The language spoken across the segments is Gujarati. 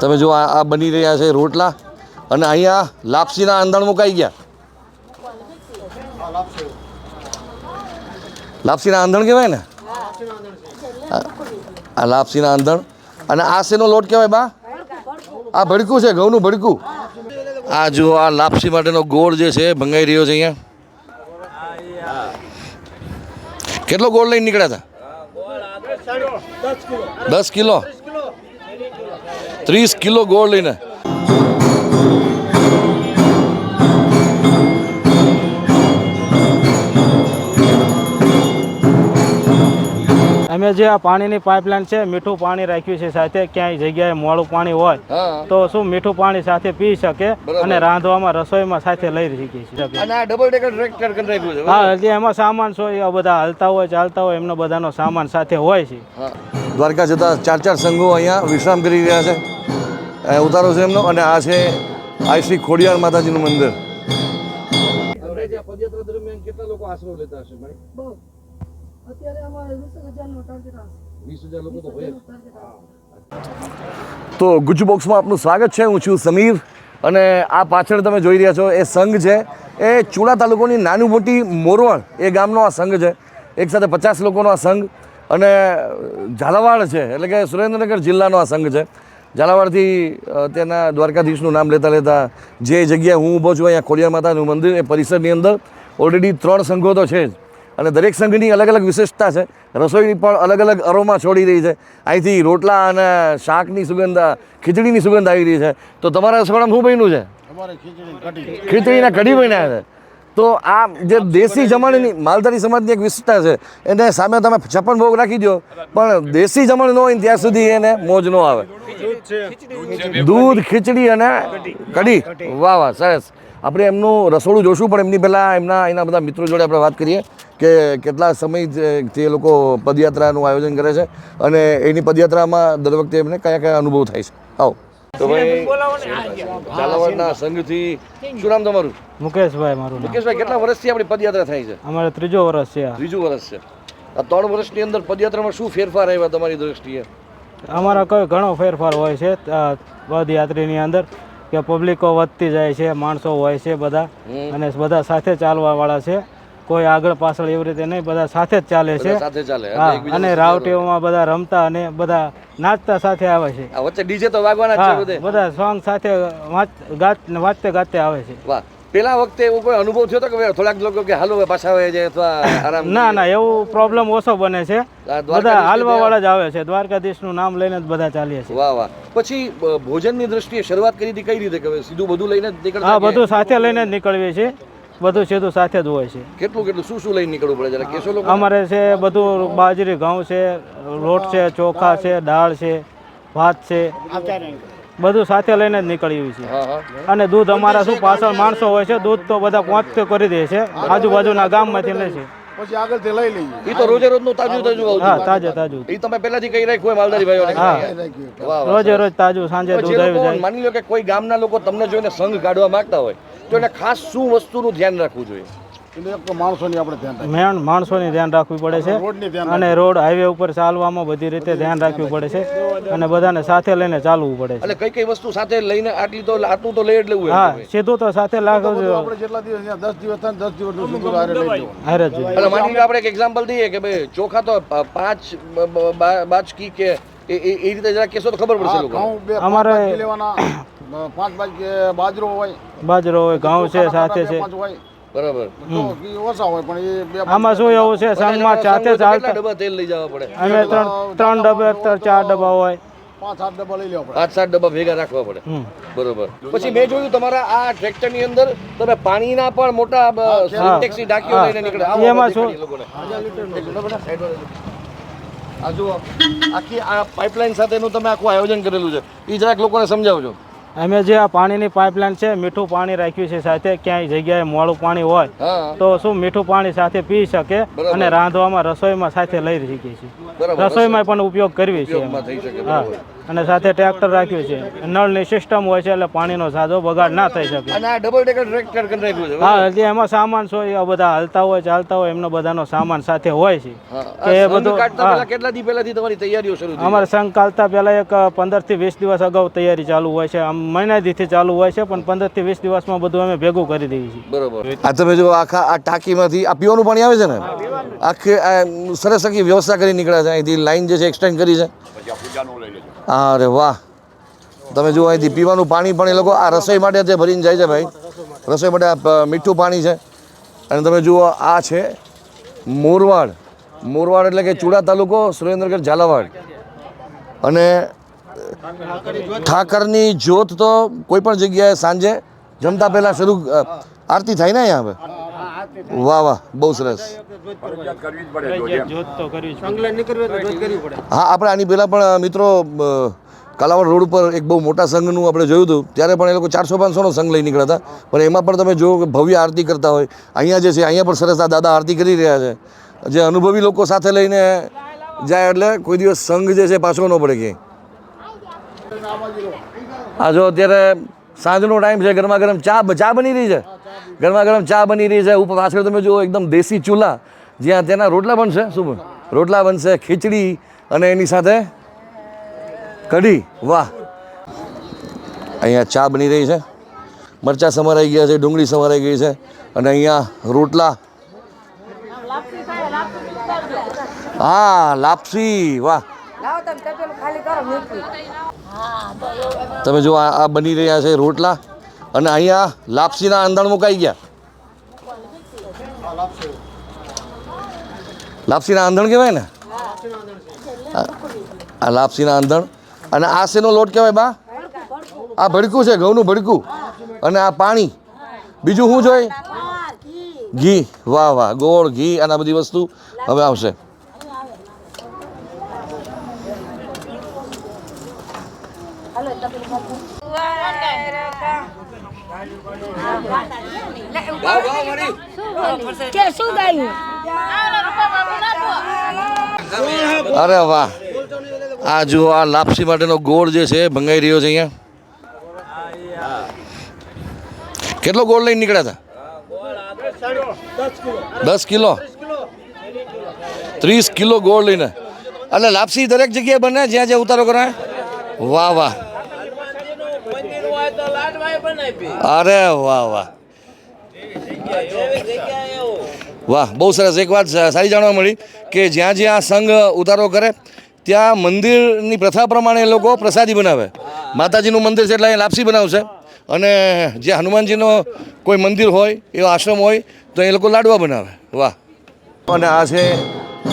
તમે જો આ બની રહ્યા છે રોટલા અને અહીંયા લાપસીના આંધણ મુકાઈ ગયા. લાપસીના આંધણ કહેવાય ને? આ- લાપસીના આંધણ. અને આ શેનો લોટ કહેવાય બા? આ ભડકું છે, ઘઉંનું ભડકું. આ જો આ લાપસી માટેનો ગોળ જે છે, ભંગાઈ રહ્યો છે અહીંયા. કેટલો ગોળ લઈને નીકળ્યા હતા? દસ કિલો. ત્રીસ કિલો ગોળ લઈને. અમે જે આ પાણીની પાઇપલાઇન છે મીઠું પાણી રાખ્યું છે સાથે ક્યાંય જગ્યાએ મોડું પાણી હોય તો શું મીઠું પાણી સાથે પી શકે અને રાંધવામાં રસોઈમાં સાથે લઈ શકીએ છીએ. અને આ ડબલ ડેકર ટ્રેક્ટર કરી રાખ્યું છે હા એટલે એમાં સામાન શું એ બધા હલતા હોય ચાલતા હોય એમનો બધાનો સામાન સાથે હોય છે. દ્વારકા જતા ચાર ચાર સંઘો અહીંયા વિશ્રામ કરી રહ્યા છે. ઉતારો છે એમનો અને આ છે આ શ્રી ખોડિયાર માતાજીનું મંદિર. પદયાત્રા દરમિયાન કેટલા લોકો આશરો લેતા હશે બહુ અત્યારે અમારે વીસ હજારનો ટાર્ગેટ આવશે. વીસ હજાર લોકો તો હોય તો ગુજ્જુ બોક્સમાં આપનું સ્વાગત છે. હું છું સમીર અને આ પાછળ તમે જોઈ રહ્યા છો એ સંઘ છે. એ ચુડા તાલુકાની નાની મોટી મોરવણ એ ગામનો આ સંઘ છે. એક સાથે પચાસ લોકોનો આ સંઘ અને ઝાલાવાડ છે એટલે કે સુરેન્દ્રનગર જિલ્લાનો આ સંઘ છે. ઝાલાવાડથી તેના ત્યાંના દ્વારકાધીશનું નામ લેતા લેતા જે જગ્યાએ હું ઊભો છું અહીંયા ખોડિયાર માતાનું મંદિર એ પરિસરની અંદર ઓલરેડી ત્રણ સંઘો તો છે જ. અને દરેક સંઘની અલગ અલગ વિશેષતા છે. રસોઈની પણ અલગ અલગ અરોમાં છોડી રહી છે. અહીંથી રોટલા અને શાકની સુગંધ ખીચડીની સુગંધ આવી રહી છે. તો તમારા રસોડામાં શું બન્યું છે? ખીચડીના કઢી બન્યા છે. તો આ જે દેશી જમણની માલધારી સમાજની એક વિશેષતા છે. એને સામે તમે છપ્પન ભોગ રાખી દો. પણ દેશી જમણ ન હોય ને ત્યાં સુધી એને મોજ ન આવે. દૂધ ખીચડી અને કઢી. વાહ વાહ સરસ. આપણે એમનું રસોડું જોશું પણ એમની પહેલાં એમના એના બધા મિત્રો જોડે આપણે વાત કરીએ કે કેટલા સમયથી એ લોકો પદયાત્રાનું આયોજન કરે છે અને એની પદયાત્રામાં દર વખતે એમને કયા કયા અનુભવ થાય છે. આવો. તો ભાઈ ઝાલાવાડના સંઘથી શું નામ તમારું? મુકેશભાઈ મારું મુકેશભાઈ કેટલા વર્ષથી આપણી પદયાત્રા થાય છે? અમારે ત્રીજો વર્ષ છે ત્રીજું વર્ષ છે. આ ત્રણ વર્ષની અંદર પદયાત્રામાં શું ફેરફાર આવ્યા તમારી દ્રષ્ટિએ? અમારા કયો ઘણો ફેરફાર હોય છે પદયાત્રીની અંદર. કે પબ્લિકો વધતી જાય છે માણસો હોય છે બધા અને બધા સાથે ચાલવા વાળા છે. કોઈ આગળ પાછળ એવી રીતે નહીં બધા સાથે જ ચાલે છે. અને રાવટીઓમાં બધા રમતા અને બધા નાચતા સાથે આવે છે. વચ્ચે ડીજે તો વાગવાના છે બધા. સોંગ સાથે વાંચતે ગાતે આવે છે. વાહ. પેલા વખતે એવો કોઈ અનુભવ થયો હતો કે થોડાક લોકો કે હાલો પાછા આવે છે અથવા આરામ ના ના એવું પ્રોબ્લેમ ઓછો બને છે. બધા હાલવા વાળા જ આવે છે. દ્વારકાધીશનું નામ લઈને જ બધા ચાલીએ છે વાહ વાહ. પછી ભોજનની દ્રષ્ટિએ શરૂઆત કરી હતી કઈ રીતે? કે સીધું બધું લઈને જ નીકળતા હા બધું સાથે લઈને જ નીકળીએ છીએ. બધું સીધું સાથે જ હોય છે. કેટલું કેટલું શું શું લઈને નીકળવું પડે? છે લોકો અમારે છે બધું બાજરી ઘઉં છે રોટ છે ચોખા છે દાળ છે ભાત છે. બધું સાથે લઈને જ નીકળીએ છીએ. હા હા. અને દૂધ અમારા શું પાછળ માણસો હોય છે દૂધ તો બધા પહોંચતે કરી દે છે. આજુબાજુના ગામમાંથી લે છે. પછી આગળથી લઈ લઈએ. એ તો રોજે રોજનું તાજું તાજું હા તાજે તાજું. એ તમે પહેલાથી કઈ રાખ્યું હોય માલધારી ભાઈઓને. રોજે રોજ તાજું સાંજે દૂધ આવી જાય. માની લો કે કોઈ ગામના લોકો તમને જોઈને સંઘ કાઢવા માંગતા હોય તો એને ખાસ શું વસ્તુનું ધ્યાન રાખવું જોઈએ? માણસોની આપણે ધ્યાન મેન માણસોની ધ્યાન રાખવી પડે છે અને રોડ હાઈવે ઉપર ચાલવામાં બધી રીતે ધ્યાન રાખવું પડે છે અને બધાને સાથે લઈને ચાલવું પડે છે. એટલે કઈ કઈ વસ્તુ સાથે લઈને આટલી તો આટલું તો લઈ લેવું હા સીધું તો સાથે લાગે બધું આપણે જેટલા દિવસ દસ દિવસ થાય દસ દિવસ સુધું હારે લઈ એટલે માની આપણે એક એક્ઝામ્પલ દઈએ કે ભાઈ ચોખા તો પાંચ બાચકી કે એ રીતે જરા તો ખબર પડશે અમારે- લેવાના. પાંચ બાજરો હોય. બાજરો હોય ઘઉં છે સાથે છે. બરાબર. ઓછા હોય પણ એ આમાં શું એવું છે સંઘમાં સાથે ચાલતા ડબ્બા તેલ લઈ જવા પડે? અમે ત્રણ ત્રણ ડબ્બા ચાર ડબ્બા હોય. પાંચ સાત ડબ્બા લઈ લેવા પડે. પાંચ સાત ડબ્બા ભેગા રાખવા પડે. બરોબર. પછી મેં જોયું તમારા આ ટ્રેક્ટરની અંદર તમે પાણીના પણ મોટા સિન્ટેક્સી ડાકીઓ હા. લઈને નીકળે. એમાં શું- આ જુઓ આખી આ પાઇપલાઇન સાથેનું તમે આખું આયોજન કરેલું છે. એ જરાક લોકોને સમજાવજો. અમે જે આ પાણીની પાઇપલાઇન છે મીઠું પાણી રાખ્યું છે સાથે ક્યાંય જગ્યાએ મોડું પાણી હોય તો શું મીઠું પાણી સાથે પી શકે અને રાંધવામાં રસોઈમાં સાથે લઈ શકીએ છીએ. રસોઈમાં પણ ઉપયોગ કરવી છે હા. અને સાથે ટ્રેક્ટર રાખ્યું છે. નળની સિસ્ટમ હોય છે એટલે પાણીનો સાદો બગાડ ના થઈ શકે. હા એટલે એમાં સામાન હોય બધા હાલતા હોય ચાલતા હોય એમનો બધાનો સામાન સાથે હોય છે. કે એ બધું કેટલા દી પહેલાથી તમારી તૈયારીઓ શરૂ અમારે સંઘ કાલતા પહેલાં એક પંદરથી વીસ દિવસ અગાઉ તૈયારી ચાલુ હોય છે. આમ મહિના દીથી ચાલુ હોય છે પણ પંદરથી વીસ દિવસમાં બધું અમે ભેગું કરી દઈએ છીએ. બરોબર. આ તમે જો આખા આ ટાંકીમાંથી આ પીવાનું પાણી આવે છે ને? આખી આ સરસ આખી વ્યવસ્થા કરી નીકળ્યા છે. અહીંથી લાઈન જે છે એક્સટેન્ડ કરી છે. અરે વાહ. તમે જુઓ અહીંથી પીવાનું પાણી પણ એ લોકો આ રસોઈ માટે જે ભરીને જાય છે ભાઈ. રસોઈ માટે આ મીઠું પાણી છે. અને તમે જુઓ આ છે મોરવાડ. મોરવાડ એટલે કે ચુડા તાલુકો સુરેન્દ્રનગર ઝાલાવાડ. અને ઠાકરની જ્યોત તો કોઈ પણ જગ્યાએ સાંજે જમતા પહેલા શરૂ આરતી થાય ને અહીંયા હવે? વાહ વાહ, બહુ સરસ. હા, આપણે આની પહેલાં પણ મિત્રો કાલાવડ રોડ ઉપર એક બહુ મોટા સંઘનું આપણે જોયું હતું. ત્યારે પણ એ લોકો ચારસો પાંચસોનો સંઘ લઈ નીકળ્યા હતા. પણ એમાં પણ તમે જો ભવ્ય આરતી કરતા હોય. અહીંયા જે છે, અહીંયા પણ સરસ દાદા આરતી કરી રહ્યા છે. જે અનુભવી લોકો સાથે લઈને જાય એટલે કોઈ દિવસ સંઘ જે છે, પાછો ન પડે ક્યાંય. આ જો અત્યારે સાંજનો ટાઈમ છે ગરમા ગરમ ચા ચા બની રહી છે. ગરમા ગરમ ચા બની રહી છે. ઉપર પાછળ તમે જુઓ એકદમ દેશી ચૂલા જ્યાં તેના રોટલા બનશે. શું રોટલા બનશે ખીચડી અને એની સાથે કઢી. વાહ. અહીંયા ચા બની રહી છે. મરચાં સમારાઈ ગયા છે ડુંગળી સમારાઈ ગઈ છે અને અહીંયા રોટલા. હા લાપસી. વાહ. તમે જો આ આ બની રહ્યા છે રોટલા અને અહીંયા લાપસીના આંધણ મુકાઈ ગયા. લાપસીના આંધણ કહેવાય ને? આ- લાપસીના આંધણ અને આ લોટ કહેવાય બા? આ ભડકું છે, ઘઉંનું ભડકું. અને આ પાણી. બીજું શું જોઈએ ઘી. વાહ વાહ. ગોળ, ઘી અને આ બધી વસ્તુ હવે આવશે કે શું ગાયું અરે વાહ. આ જુઓ આ લાપસી માટેનો ગોળ જે છે ભંગાઈ રહ્યો છે અહીંયા. કેટલો ગોળ લઈને નીકળ્યા હતા? દસ કિલો. ત્રીસ કિલો ગોળ લઈને. એટલે લાપસી દરેક જગ્યાએ બને જ્યાં જ્યાં ઉતારો કરાય? વાહ વાહ. અરે વાહ વાહ. વાહ બહુ સરસ. એક વાત સારી જાણવા મળી કે જ્યાં જ્યાં સંઘ ઉતારો કરે ત્યાં મંદિરની પ્રથા પ્રમાણે એ લોકો પ્રસાદી બનાવે. માતાજીનું મંદિર છે એટલે અહીંયા લાપસી બનાવશે. અને જે હનુમાનજીનો કોઈ મંદિર હોય એવો આશ્રમ હોય તો એ લોકો લાડવા બનાવે. વાહ. અને આ છે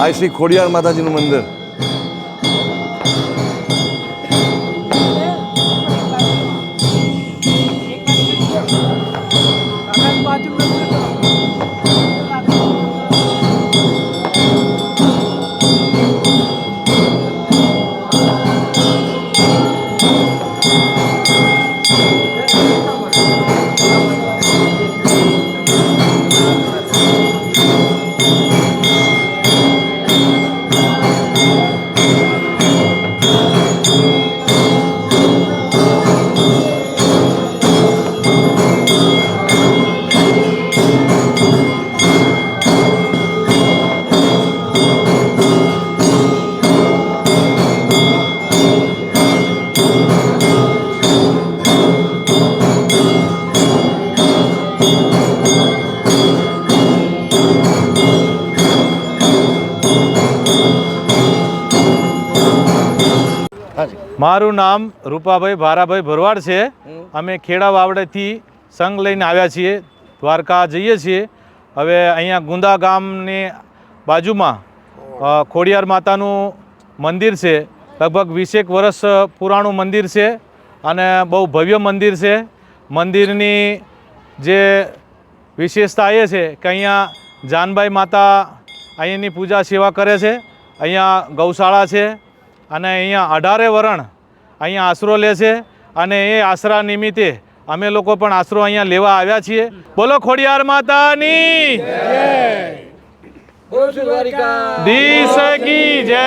આ શ્રી ખોડિયાર માતાજીનું મંદિર. મારું નામ રૂપાભાઈ ભારાભાઈ ભરવાડ છે. અમે ખેડા વાવડેથી સંઘ લઈને આવ્યા છીએ. દ્વારકા જઈએ છીએ. હવે અહીંયા ગુંદા ગામની બાજુમાં ખોડિયાર માતાનું મંદિર છે. લગભગ વીસેક વર્ષ પુરાણું મંદિર છે અને બહુ ભવ્ય મંદિર છે. મંદિરની જે વિશેષતા એ છે કે અહીંયા જાનબાઈ માતા અહીંની પૂજા સેવા કરે છે. અહીંયા ગૌશાળા છે અને અહીંયા અઢારે વરણ અહીંયા આશરો લે છે અને એ આશરા નિમિત્તે અમે લોકો પણ આશરો અહીંયા લેવા આવ્યા છીએ. બોલો ખોડિયાર માતાની. દી જય.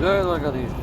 જય દ્વારકાધીશ.